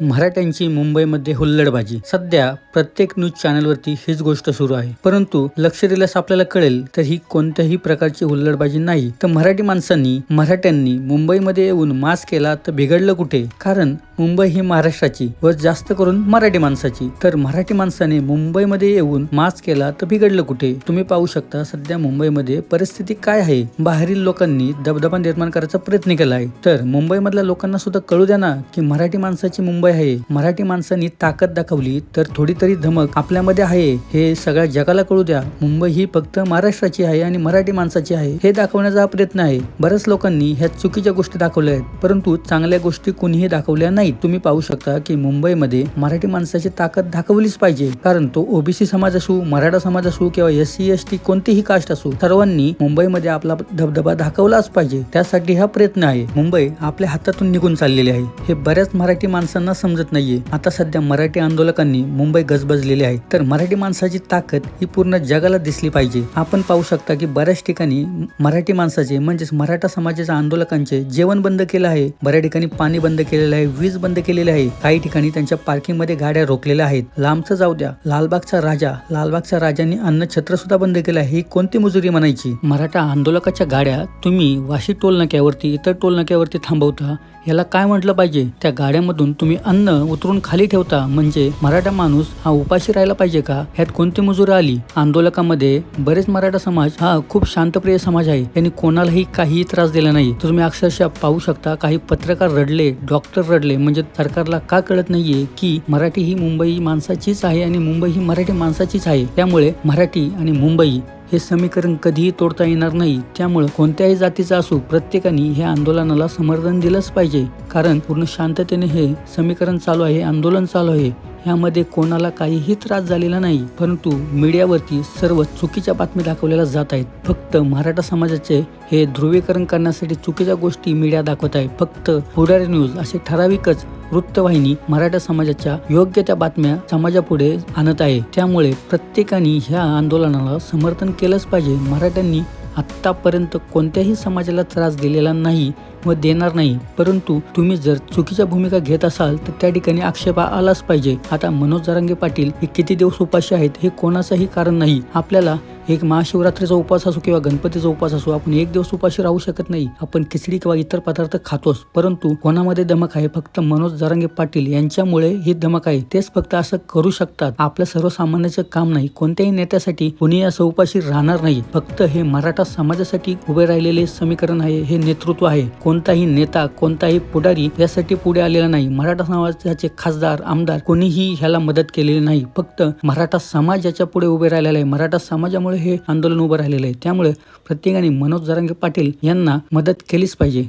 मराठ्यांची मुंबईमध्ये हुल्लडबाजी. सध्या प्रत्येक न्यूज चॅनलवरती हीच गोष्ट सुरू आहे. परंतु लक्ष दिल्यास आपल्याला कळेल तर ही कोणत्याही प्रकारची हुल्लडबाजी नाही. तर मराठी माणसांनी मराठ्यांनी मुंबईमध्ये येऊन मास केला तर बिघडलं कुठे? कारण मुंबई ही महाराष्ट्राची व जास्त करून मराठी माणसाची. तर मराठी माणसाने मुंबईमध्ये येऊन मास केला तर बिघडलं कुठे? तुम्ही पाहू शकता सध्या मुंबईमध्ये परिस्थिती काय आहे? बाहेरील लोकांनी दबदबा निर्माण करायचा प्रयत्न केला आहे तर मुंबईमधल्या लोकांना सुद्धा कळू द्या ना की मराठी माणसाची मुंबई आहे. मराठी माणसांनी ताकद दाखवली तर थोडी तरी धमक आपल्यामध्ये आहे. हे सगळ्या जगाला कळू द्या. मुंबई ही फक्त महाराष्ट्राची आहे आणि मराठी माणसाची आहे. हे दाखवण्याचा प्रयत्न आहे. बऱ्याच लोकांनी ह्या चुकीच्या गोष्टी दाखवल्या आहेत. परंतु चांगल्या गोष्टी कुणीही दाखवल्या नाहीत. तुम्ही पाहू शकता की मुंबईमध्ये मराठी माणसाची ताकद दाखवलीच पाहिजे. कारण तो ओबीसी समाज असू मराठा समाज असू किंवा एस सी एस टी कोणतीही कास्ट असू सर्वांनी मुंबईमध्ये आपला धबधबा दाखवलाच पाहिजे. त्यासाठी हा प्रयत्न आहे. मुंबई आपल्या हातातून निघून चाललेली आहे. हे बऱ्याच मराठी माणसांना समजत नाहीये. आता सध्या मराठी आंदोलकांनी मुंबई गजबजलेली आहे. तर मराठी माणसाची ताकद ही पूर्ण जगाला दिसली पाहिजे. आपण पाहू शकता की बऱ्याच ठिकाणी मराठी माणसाचे म्हणजेच मराठा समाजाच्या आंदोलकांचे जेवण बंद केलं आहे. बऱ्याच ठिकाणी पाणी बंद केलेलं आहे वीज बंद केलेली आहे. काही ठिकाणी त्यांच्या पार्किंगमध्ये गाड्या रोखलेल्या आहेत. लांबचं जाऊ द्या. लालबागचा राजा लालबागच्या राजांनी अन्न छत्र सुद्धा बंद केलं आहे. ही कोणती मुजुरी म्हणायची? मराठा आंदोलकाच्या गाड्या तुम्ही वाशी टोल नाक्यावरती इतर टोल नाक्यावरती थांबवता याला काय म्हटलं पाहिजे? त्या गाड्यामधून तुम्ही अन्न उतरून खाली ठेवता म्हणजे मराठा माणूस हा उपाशी राहिला पाहिजे का? ह्यात कोणती मजुरी आली? आंदोलकामध्ये बरेच मराठा समाज हा खूप शांतप्रिय समाज आहे. त्यांनी कोणालाही काही त्रास दिला नाही. तर तुम्ही अक्षरशः पाहू शकता काही पत्रकार रडले डॉक्टर रडले म्हणजे सरकारला का कळत नाहीये की मराठी ही मुंबई माणसाचीच आहे आणि मुंबई ही मराठी माणसाचीच आहे. त्यामुळे मराठी आणि मुंबई हे समीकरण कधीही तोडता येणार नाही. त्यामुळे कोणत्याही जातीचा असो प्रत्येकाने ह्या आंदोलनाला समर्थन दिलंच पाहिजे. कारण पूर्ण शांततेने हे समीकरण चालू आहे आंदोलन चालू आहे. यामध्ये कोणाला काहीही त्रास झालेला नाही परंतु मीडियावरती सर्व चुकीच्या बातम्या दाखवलेल्या जात आहेत. फक्त मराठा समाजाचे हे ध्रुवीकरण करण्यासाठी चुकीच्या गोष्टी मीडिया दाखवत आहे. फक्त पुढारी न्यूज असे ठराविकच वृत्तवाहिनी मराठा समाजाच्या योग्य त्या बातम्या समाजापुढे आणत आहे. त्यामुळे प्रत्येकाने ह्या आंदोलनाला समर्थन केलंच पाहिजे. मराठ्यांनी आत्तापर्यंत कोणत्याही समाजाला त्रास दिलेला नाही व देणार नाही. परंतु तुम्ही जर चुकीच्या भूमिका घेत असाल तर त्या ठिकाणी आक्षेप आलाच पाहिजे. आता मनोज जरांगे पाटील हे किती दिवस उपाशी आहेत हे कोणाचंही कारण नाही. आपल्याला एक महाशिवरात्रीचा उपवास असो किंवा गणपतीचा उपवास असो आपण एक दिवस उपाशी राहू शकत नाही. आपण खिचडी किंवा इतर पदार्थ खातोच. परंतु कोणामध्ये दमक आहे? फक्त मनोज जरांगे पाटील यांच्यामुळे ही दमक आहे. तेच फक्त असं करू शकतात. आपल्या सर्वसामान्याचं काम नाही. कोणत्याही नेत्यासाठी कुणी असं उपाशी राहणार नाही. फक्त हे मराठा समाजासाठी उभे राहिलेले समीकरण आहे. हे नेतृत्व आहे. कोणताही नेता कोणताही पुढारी यासाठी पुढे आलेला नाही. मराठा समाजाचे खासदार आमदार कोणीही ह्याला मदत केलेली नाही. फक्त मराठा समाज याच्यापुढे उभे राहिलेला आहे. मराठा समाजामुळे हे आंदोलन उभं राहिलेलं आहे. त्यामुळे प्रत्येकाने मनोज जरांगे पाटील यांना मदत केलीच पाहिजे.